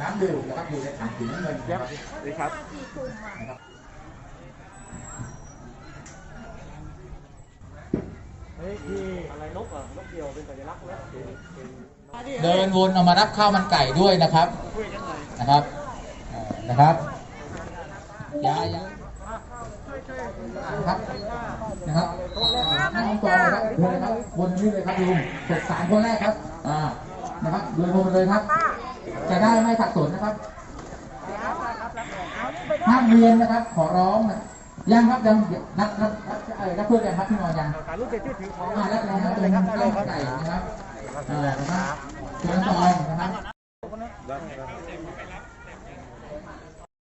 น้ำดื่มนะครับอยู่ในถังสีน้ำเงินนะครับดีครับเฮ้ยพี่อะไรนกอะนกเดียวเป็นสัญลักษณ์แล้วเป็นเป็นเดินวนเอามารับข้าวมันไก่ด้วยนะครับช่วยกันหน่อยนะครับเอ่อนะครับยายานะครับนะครับนั่งต่อเลยครับเชิญเลยครับวนนี้เลยครับลุงเสร็จสามคนแรกครับอ่านะครับเดินวนมาเลยครับ จะได้ไม่สับสนนะครับห้ามเรียนนะครับ ขอร้องนะยังครับยังนักนักนักเอ่อนักเพื่อนยังครับพี่นอนยังการรู้เสร็จชื่อถือของอ่าแล้วนะครับเป็นข้าวมันไก่นะครับเอ่อนะครับเชิญต่อยนะครับ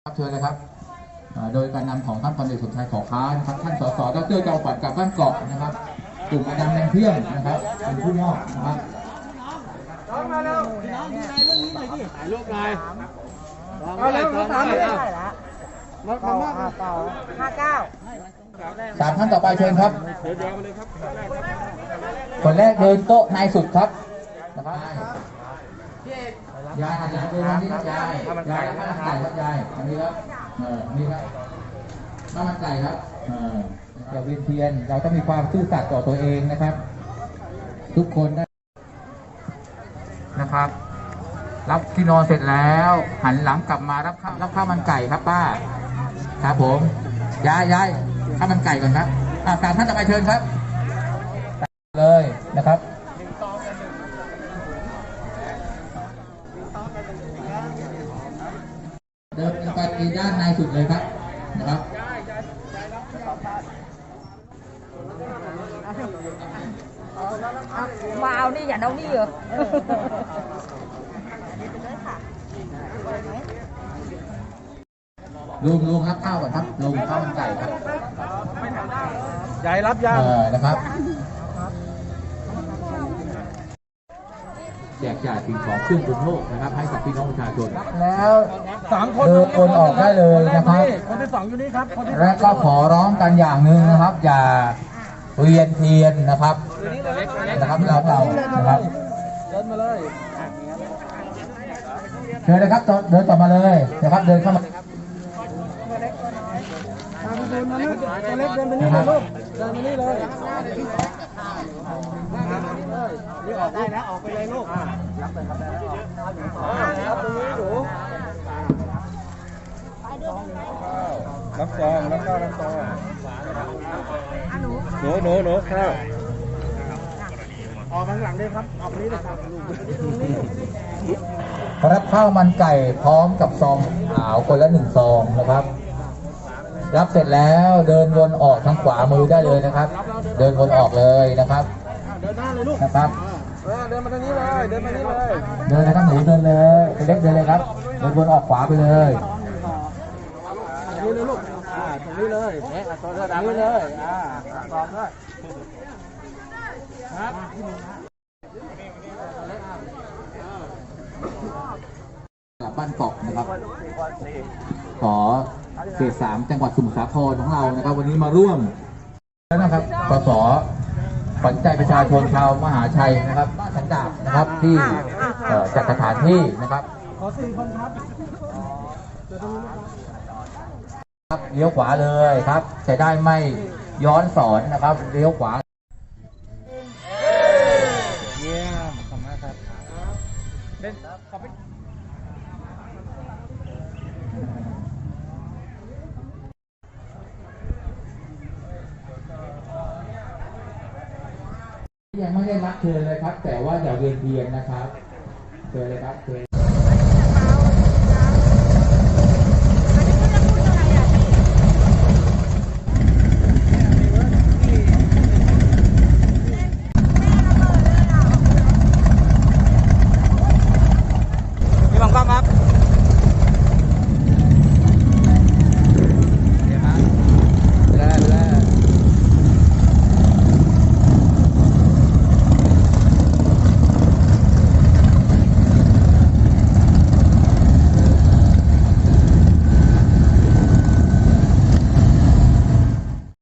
ครับเชิญเลยครับอ่าโดยการนำของท่านพันเอกสมชายขอค้านะครับท่านสสดรจอฝันกับบ้านเกาะนะครับกลุ่มอาจารย์แมงเที่ยงนะครับเป็นผู้มอบนะครับน้ องมาเร็วน้องดูแลเรื่องนี้หน่อยดิถ่ายรูปหน่อยเอาเลยเอาสามเลยเอามามามาห้าเก้าห้าเก้าสามท่านต่อไปเชิญครับ คนแรกเดินโต๊ะนายสุดครับนะครับยายยายเดินมานี่ครับยายยายข้าวมันไก่ครับยายอันนี้ครับเออนี่ครับข้าวมันไก่ครับเอออย่าเวียนเทียนเราต้องมีความซื่อสัตย์ต่อตัวเองนะครับ ทุกคนได้ นะครับ รับที่นอนเสร็จแล้ว หันหลังกลับมารับข้าวรับข้าวมันไก่ครับป้า ครับผมยายยายข้าวมันไก่ก่อนครับอ่าตามท่านต่อไปเชิญครับเลยนะครับเดินไปด้านในสุดเลยครับนะครับ มาเอานี่อย่าเอานี่เหรอลุงลุงครับข้าวก่อนครับลุงข้าวมันไก่ครับยายรับยังเออนะครับแจกจ่ายสิ่งของเครื่องบริโภคนะครับ ให้กับพี่น้องประชาชน แล้วสามคนเดินคนออกได้เลยนะครับ คนที่สองอยู่นี่ครับคนที่และก็ขอร้องกันอย่างหนึ่งนะครับ อย่าเวียนเทียนนะครับ นะครับเราเรานะครับเดินมาเลยเชิญเลยครับเดินต่อมาเลยนะครับเดินเข้ามาตามไปดูนะลูกตัวเล็กเดินไปนี่เลยลูกเดินไปนี่เลยนี่ออกได้แล้วออกไปเลยลูกรับไปรับได้แล้วออกรับตรงนี้หนูรับซองรับข้าวรับซองหนูหนูหนูข้าว ออกข้างหลังด้วยครับออกนี้เลยครับลูกตรงนี้รับข้าวมันไก่พร้อมกับซองขาวคนละหนึ่งซองนะครับ รับเสร็จแล้วเดินวนออกทางขวามือได้เลยนะครับ เดินวนออกเลยนะครับเดินหน้าเลยลูกนะครับเออเดินมาทางนี้เลยเดินมานี่เลยเดินเลยครับหนูเดินเลยเป็นเล็กเดินเลยครับเดินวนออกขวาไปเลยตรงนี้เลยลูกอ่าตรงนี้เลยเอ๊ะตรงนี้เลยอ่าตรงด้วย ครับกลับบ้านเกาะนะครับ ขอเขตสามจังหวัดสมุทรสาครของเรานะครับ วันนี้มาร่วมแล้วนะครับสสขวัญใจประชาชนชาวมหาชัยนะครับบ้านสันดาบนะครับที่เอ่อจัดสถานที่นะครับขอสี่คนครับครับเลี้ยวขวาเลยครับจะได้ไม่ย้อนสอนนะครับเลี้ยวขวา ยมขอบคุณมากครับเล่นขอบคุณยังไม่ได้รับเชิญเลยครับ แต่ว่าอย่าเวียนเทียนนะครับเชิญเลยครับเชิญ